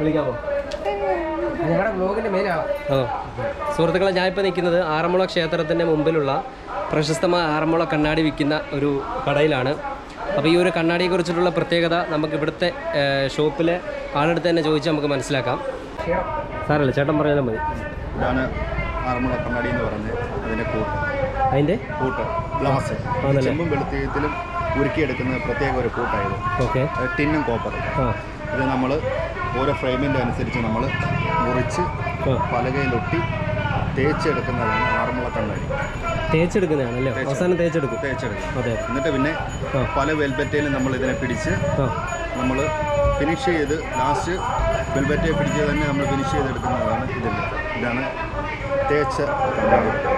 വിളിക്കാമോ? ഞങ്ങളുടെ ബ്ലോഗിന്റെ സുഹൃത്തുക്കളെ ഞാനിപ്പോൾ നിൽക്കുന്നത് ആറന്മുള ക്ഷേത്രത്തിന്റെ മുമ്പിലുള്ള പ്രശസ്തമായ ആറന്മുള കണ്ണാടി വിൽക്കുന്ന ഒരു കടയിലാണ്. അപ്പോൾ ഈ ഒരു കണ്ണാടിയെക്കുറിച്ചിട്ടുള്ള പ്രത്യേകത നമുക്ക് ഇവിടുത്തെ ഷോപ്പിലെ ആളെടുത്ത് തന്നെ ചോദിച്ച് നമുക്ക് മനസ്സിലാക്കാം. സാറല്ലേ ചേട്ടൻ പറഞ്ഞാലും മതി. ഇതാണ് ആറന്മുള കണ്ണാടി എന്ന് പറഞ്ഞ് അതിന്റെ കൂട്ട് അതിന്റെ കൂട്ട്. ഗ്ലാസ്? ചെമ്പും വെളുത്തീയത്തിലും ഉരുക്കിയെടുക്കുന്ന പ്രത്യേക ഒരു കൂട്ടായത്. ഓക്കെ. ടിന്നും കോപ്പറും. ഇത് നമ്മൾ ഓരോ ഫ്രെയിമിന്റെ അനുസരിച്ച് നമ്മൾ മുറിച്ച് പലകയിലൊട്ടി തേച്ചെടുക്കുന്നതാണ് ആറന്മുള കണ്ണാടി തേച്ചെടുക്കുന്നതാണല്ലേ? അവസാനം തേച്ചെടുക്കും. തേച്ചെടുക്കും. അതെ. എന്നിട്ട് പിന്നെ പല വെൽബറ്റയിലും നമ്മൾ ഇതിനെ പിടിച്ച് നമ്മൾ ഫിനിഷ് ചെയ്ത് ലാസ്റ്റ് വെൽബറ്റെ പിടിച്ച് തന്നെ നമ്മൾ ഫിനിഷ് ചെയ്തെടുക്കുന്നതാണ് ഇതിന്റെ ഇതാണ് തേച്ച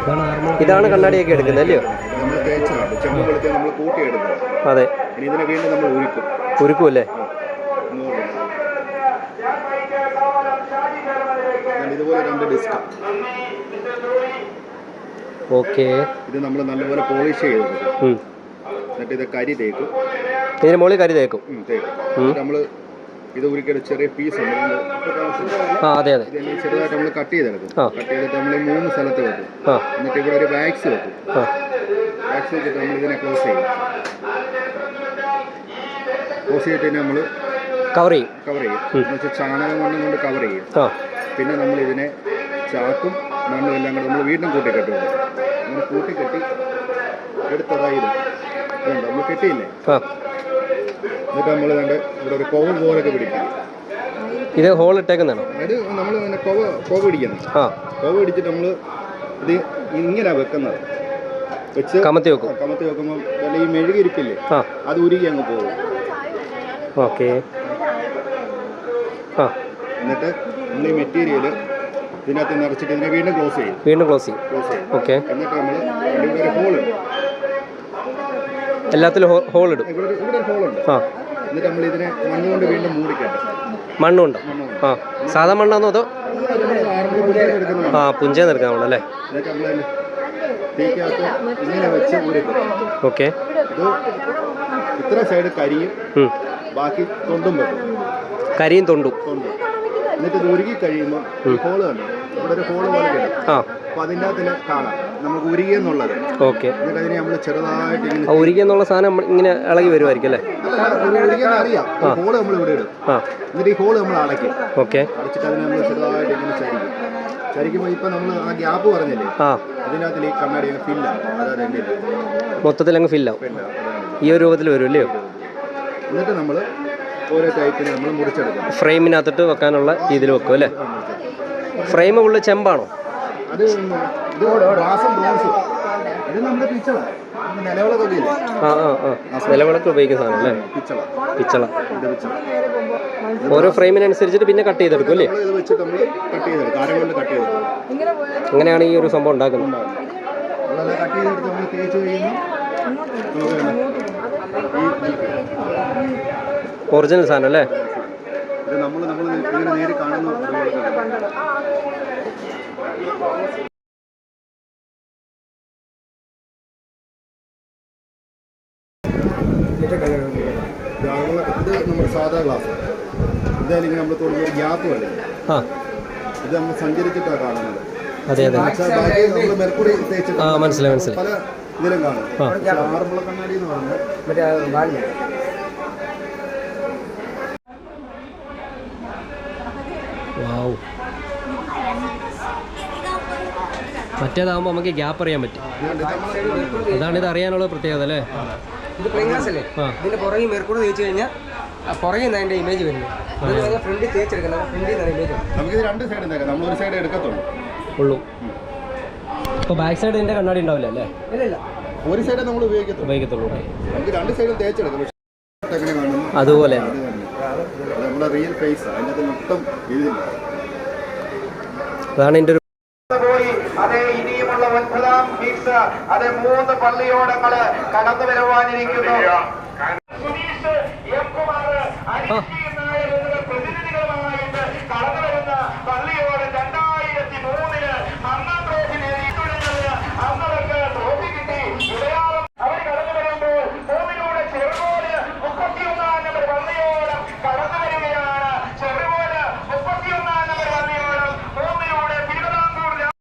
കണ്ണാടി. ഇതാണ് കണ്ണാടിയൊക്കെ എടുക്കുന്നത് അല്ലയോ? നമ്മൾ തേച്ചതാണ്. ചെമ്പ് വെളുത്തെ നമ്മൾ കൂട്ടിയെടുക്കുന്നത് അതെ. ഇനി ഇതിനെ വീണ്ടും നമ്മൾ ഉരുക്കും. ഉരുക്കും അല്ലേ. ഇതുപോലെ രണ്ട് ഡിസ്ക് ഓക്കെ. ഇത് നമ്മൾ നല്ലപോലെ പോളിഷ് ചെയ്തെടുക്കും. എന്നിട്ട് ഇത് കരി തേക്കും. ഇതിന് മുകളിൽ കരി തേക്കും. നമ്മൾ ഇത് ചെറിയ പീസ്. ആ അതെ അതെ. ഇതെല്ലാം ചെറുതായിട്ട് നമ്മൾ കട്ട് ചെയ്തെടുക്കും. ആ. കട്ട് ചെയ്തിട്ട് നമ്മൾ ഈ മൂന്ന് സ്ഥലത്ത് വെക്കും. ആ. എന്നിട്ട് ഇവിടെ ഒരു വാക്സ് വെക്കും. ആ. വാക്സ് വെച്ചിട്ട് നമ്മൾ ഇതിനെ ക്ലോസ് ചെയ്യും. ക്ലോസ് ചെയ്തിട്ട് നമ്മൾ കവർ ചെയ്യും. കവർ ചെയ്യും. ചാണകം മണ്ണും കൊണ്ട് കവർ ചെയ്യും. പിന്നെ നമ്മൾ ഇതിനെ ചാക്കും മണ്ണും എല്ലാം കൂടെ നമ്മൾ വീണ്ടും കൂട്ടിക്കെട്ടും. അങ്ങനെ കൂട്ടിക്കെട്ടി എടുത്തതായി ഇത്. ഇതുണ്ട്. നമ്മൾ കെട്ടിയില്ലേ? എന്നിട്ട് നമ്മൾ കണ്ട് ഇവിടെ ഒരു കോവൽ പോലൊക്കെ പിടിക്കും. ഇത് ഹോൾ ഇട്ടേക്കുന്നതാണോ? അത് നമ്മൾ പിന്നെ കോവ കോവ പിടിക്കുന്നത് ആ. കോവ പിടിച്ചിട്ട് നമ്മൾ ഇത് ഇങ്ങനെ വെക്കുന്നത്. വെച്ച് കമത്തി വെക്കും. കമത്തി വെക്കുമ്പോൾ വല്ല ഈ മെഴുകിരിപ്പില്ലേ? ആ. അത് ഉരുകി അങ്ങ് പോകും. ഓക്കെ. ആ. എന്നിട്ട് നമ്മൾ ഈ മെറ്റീരിയൽ ഇതിനകത്ത് നിറച്ചിട്ട് ഇതിനെ വീണ്ടും ക്ലോസ് ചെയ്യും. വീണ്ടും ക്ലോസ് ചെയ്യും. ക്ലോസ് ചെയ്യും. ഓക്കെ. എന്നിട്ട് നമ്മൾ ഇവിടെ ഒരു ഹോളുണ്ട് എല്ലാത്തിലും ഹോൾ ഇടും. ഇവിടെ ഒരു- ഇവിടെ ഒരു ഹോളുണ്ട് ആ. എന്നിട്ട് നമ്മൾ ഇതിനെ മണ്ണുകൊണ്ട് വീണ്ടും മൂടിക്കട്ടെ. മണ്ണുണ്ടോ ആ. സാധാ മണ്ണാണോ അതോ. ആ പുഞ്ചേന്ന് എടുക്കാൻ ഇങ്ങനെ വെച്ച് ഓക്കെ. ഇത്ര സൈഡ് കരിയും ബാക്കി തൊണ്ടും കരിയും തൊണ്ടും. തൊണ്ട്. എന്നിട്ട് ഇത് ഉരുകി കഴിയുമ്പോൾ ഹോൾ കണ്ടു? ഇവിടെ ഒരു ഹോൾ പോലെ കിട്ടും ആ. അപ്പോൾ അതിന്റെ അകത്തിൽ കാണാം. നമുക്ക് ഉരുകി എന്നുള്ളത്. ഓക്കെ. എന്നിട്ട് അതിനെ നമ്മൾ ചെറുതായിട്ട് ഇങ്ങനെ ഉരുകി എന്നുള്ള സാധനം ഇങ്ങനെ ഇളകി വരുമായിരിക്കും അല്ലേ? ഉരുകിയെന്ന് അറിയാം. ഹോൾ നമ്മൾ ഇവിടെ ഇടും. എന്നിട്ട് ഈ ഹോൾ നമ്മൾ അടയ്ക്കും. ഓക്കെ. അടച്ചിട്ട് അതിനെ നമ്മൾ ചെറുതായിട്ട് ഇങ്ങനെ ചരിക്കും. ചരിക്കുമ്പോൾ ഇപ്പൊ നമ്മൾ ആ ഗ്യാപ്പ് പറഞ്ഞില്ലേ? അതിനകത്തിൽ ഈ കണ്ണാടി ഫില്ലാവും അതായത് മൊത്തത്തിൽ അങ്ങ് ഫില്ലാവും ഈ ഒരു രൂപത്തിൽ വരും അല്ലയോ? എന്നിട്ട് നമ്മൾ ഓരോ ടൈപ്പിന് നമ്മൾ മുറിച്ചെടുക്കും ഫ്രെയിമിനകത്തിട്ട് വെക്കാനുള്ള രീതിയിൽ വെക്കും അല്ലേ? ഫ്രെയിം ഉള്ള ചെമ്പാണോ? അത് ഇത് ബ്രോൺസും നമ്മുടെ ആ ആ ആ. നിലവിളക്ക് ഉപയോഗിക്കുന്ന സാധനം അല്ലേ? പിച്ചള. ഓരോ ഫ്രെയിമിനനുസരിച്ചിട്ട് പിന്നെ കട്ട് ചെയ്തെടുക്കും അല്ലേ? അങ്ങനെയാണ് ഈ ഒരു സംഭവം ഉണ്ടാക്കുന്നത്? ഈ ഒറിജിനൽ സാധനം അല്ലേ? ഇത് നമ്മൾ. ഇത് ആളുകളെ- ഇത് നമ്മുടെ സാധാ ഗ്ലാസ് ഇതായാലും നമ്മൾ തുടങ്ങിയ ഒരു ഗ്യാപ്പ് പോലെ ഇത് നമ്മൾ സഞ്ചരിച്ചിട്ടാണ് കാണുന്നത്. അതെ അതെ. നമ്മൾ മെർക്കുറി തേച്ചിട്ട് ആ മനസ്സിലായി മനസ്സിലായി. പല ഇതിലും കാണും. കണ്ണാടി എന്ന് പറഞ്ഞാൽ മറ്റേതാകുമ്പോൾ നമുക്ക് ഗ്യാപ്പ് അറിയാൻ പറ്റും. അതാണ് ഇത് അറിയാനുള്ള പ്രത്യേകത അല്ലേ? ഇത് പ്ലെയിൻ ഗ്ലാസ് അല്ലേ. ഇതിന്റെ പുറകെ മെർക്കൂടെ തേച്ച് കഴിഞ്ഞാൽ പുറകെ നിന്ന് അതിന്റെ ഇമേജ് വരുന്നത്. ഫ്രണ്ടിൽ തേച്ചെടുക്കണം. ഫ്രണ്ടിൽ നിന്നാണ് ഇമേജ് ഇത് രണ്ട് സൈഡ് നമ്മൾ ഒരു സൈഡ് എടുക്കത്തുള്ളൂ. ഉള്ളൂ. ഇപ്പോൾ ബാക്ക് സൈഡ് ഇതിന്റെ കണ്ണാടി ഉണ്ടാവില്ല അല്ലേ? ഇല്ല ഇല്ല. ഒരു സൈഡ് നമ്മൾ ഉപയോഗിക്കത്തുള്ളൂ. ഉപയോഗിക്കത്തുള്ളൂ നമുക്ക് രണ്ട് സൈഡും തേച്ചെടുക്കണം അതുപോലെ നമ്മുടെ റിയൽ ഫേസ് അതിനകത്ത് മൊത്തം ഇതില്ല അതാണ് എന്റെ ഹീറ്റ്സ് അത് മൂന്ന് പള്ളിയോടങ്ങൾ കടന്നു വരുവാനിരിക്കുന്നു. സുനീഷ് എം കുമാർ